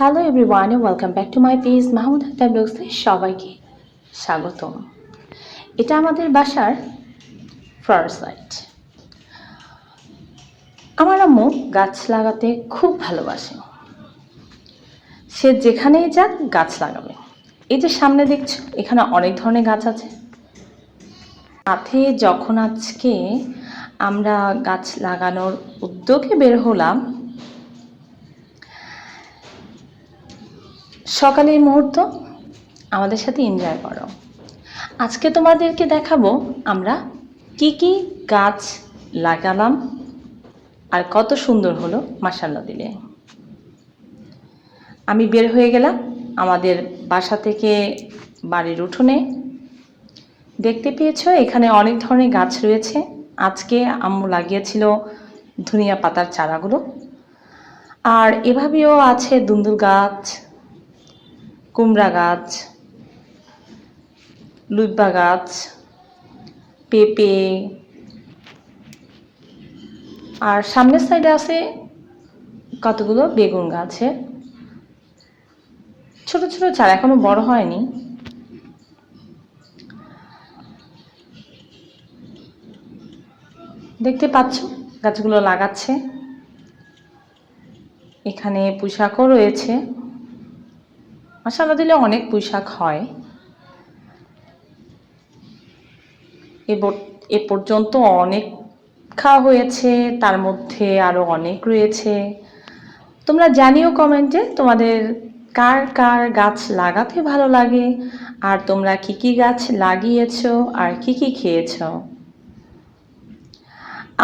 Hello everyone welcome back to my page Mahmud Hatta ব্লগসে সবাইকে স্বাগতম। এটা আমাদের বাসার ফ্লাওয়ার সাইট আমার আম্মু গাছ লাগাতে খুব ভালোবাসে। সে যেখানেই যাক গাছ লাগাবে। এই যে সামনে দেখছ, এখানে অনেক ধরনের গাছ আছে। সাথে যখন আজকে আমরা গাছ লাগানোর উদ্যোগে বের হলাম সকালের মুহূর্ত, আমাদের সাথে এনজয় করো। আজকে তোমাদেরকে দেখাবো আমরা কি কি গাছ লাগালাম আর কত সুন্দর হলো মাসাল্লা দিলে। আমি বের হয়ে গেলাম আমাদের বাসা থেকে বাড়ির উঠোনে। দেখতে পেয়েছ, এখানে অনেক ধরনের গাছ রয়েছে। আজকে আম্মু লাগিয়েছিল ধনিয়া পাতার চারাগুলো। আর এভাবেও আছে দুন্দুল গাছ কুমড়া গাছ লুব্বা গাছ, পেঁপে, আর সামনের সাইডে আছে কতগুলো? বেগুন গাছের ছোট ছোট চারা এখনও বড় হয়নি। দেখতে পাচ্ছ? গাছগুলো লাগাচ্ছে। এখানে পোশাকও রয়েছে। মশালা দিলে অনেক পুঁইশাক হয়। এ এ পর্যন্ত অনেক খাওয়া হয়েছে, তার মধ্যে আরও অনেক রয়েছে। তোমরা জানিও কমেন্টে তোমাদের কার কার গাছ লাগাতে ভালো লাগে, আর তোমরা কি কি গাছ লাগিয়েছো, আর কি কি খেয়েছো?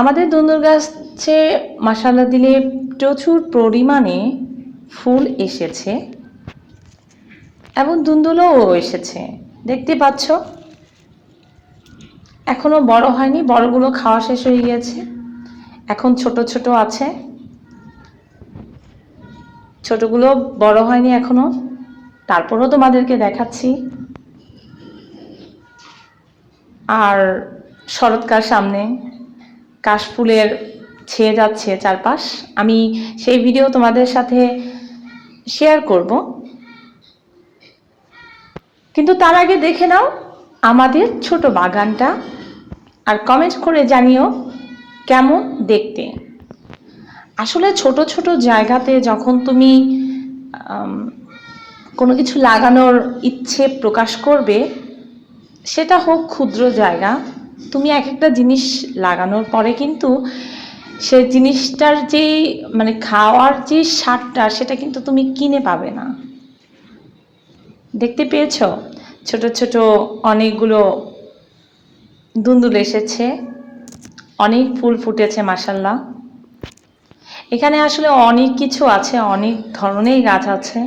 আমাদের দুন্দুর গাছে মশালা দিলে প্রচুর পরিমাণে ফুল এসেছে। এবং দুন্দুলও এসেছে। দেখতে পাচ্ছ? এখনও বড় হয়নি, বড়গুলো খাওয়া শেষ হয়ে গিয়েছে। এখন ছোট ছোট আছে। ছোটগুলো বড় হয়নি এখনও। তারপরও তোমাদেরকে দেখাচ্ছি। আর শরৎকাল সামনে কাশফুলের ছেয়ে যাচ্ছে চারপাশ। আমি সেই ভিডিও তোমাদের সাথে শেয়ার করব। কিন্তু তার আগে দেখে নাও আমাদের ছোট বাগানটা আর কমেন্ট করে জানিও কেমন দেখতে। আসলে ছোট ছোট জায়গাতে যখন তুমি কোনো কিছু লাগানোর ইচ্ছে প্রকাশ করবে, সেটা হোক ক্ষুদ্র জায়গা, তুমি এক একটা জিনিস লাগানোর পরে কিন্তু সে জিনিসটার যে মানে খাওয়ার যে স্বাদটা, সেটা কিন্তু তুমি কিনে পাবে না। দেখতে পেয়েছ? ছোট ছোট অনেকগুলো দুন্দুল এসেছে। অনেক ফুল ফুটেছে মাসাল্লাহ এখানে আসলে অনেক কিছু আছে, অনেক ধরনের গাছ আছে।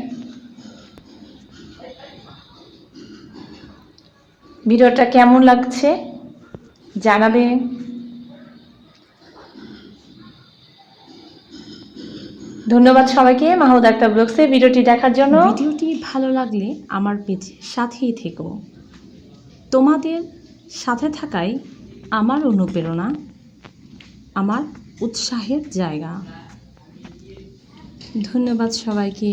ভিডিওটা কেমন লাগছে জানাবে? ধন্যবাদ সবাইকে মাহমুদ আক্তার ব্লগসে ভিডিওটি দেখার জন্য। ভিডিওটি ভালো লাগলে আমার পেজের সাথেই থেকো। তোমাদের সাথে থাকাই আমার অনুপ্রেরণা, আমার উৎসাহের জায়গা। ধন্যবাদ সবাইকে।